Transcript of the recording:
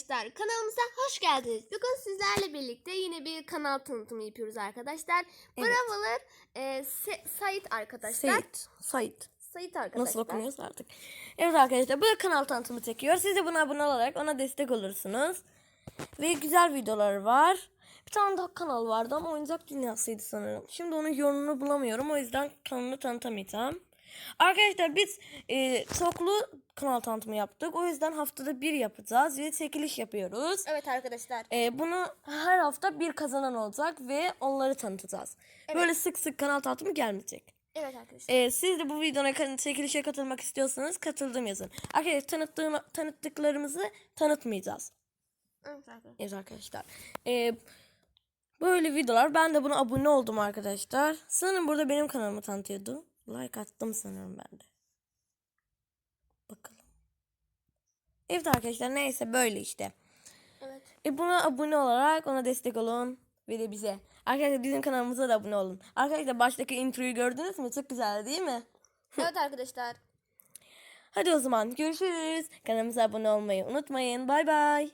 arkadaşlar kanalımıza hoş geldiniz. Bugün sizlerle birlikte yine bir kanal tanıtımı yapıyoruz arkadaşlar. Evet. Bravo'lar e, Sait arkadaşlar. Sait. Sait. Sait arkadaşlar. Nasıl okunuyorsa artık. Evet arkadaşlar bu kanal tanıtımı çekiyor. Siz de buna abone olarak ona destek olursunuz. Ve güzel videoları var. Bir tane daha kanal vardı ama oyuncak dünyasıydı sanırım. Şimdi onun yorumunu bulamıyorum. O yüzden kanalını tanıtamayacağım. Arkadaşlar biz e, çoklu kanal tanıtımı yaptık. O yüzden haftada bir yapacağız ve çekiliş yapıyoruz. Evet arkadaşlar. E, bunu her hafta bir kazanan olacak ve onları tanıtacağız. Böyle sık sık kanal tanıtımı gelmeyecek. Evet arkadaşlar. Ee, siz de bu videona çekilişe katılmak istiyorsanız katıldım yazın. Arkadaşlar tanıttığım, tanıttıklarımızı tanıtmayacağız. Evet arkadaşlar. Evet arkadaşlar. Ee, böyle videolar. Ben de buna abone oldum arkadaşlar. Sanırım burada benim kanalımı tanıtıyordu. Like attım sanırım ben de. Bakalım. Evet arkadaşlar neyse böyle işte. Evet. E buna abone olarak ona destek olun ve de bize. Arkadaşlar bizim kanalımıza da abone olun. Arkadaşlar baştaki introyu gördünüz mü? Çok güzel değil mi? Evet arkadaşlar. Hadi o zaman görüşürüz. Kanalımıza abone olmayı unutmayın. Bay bay.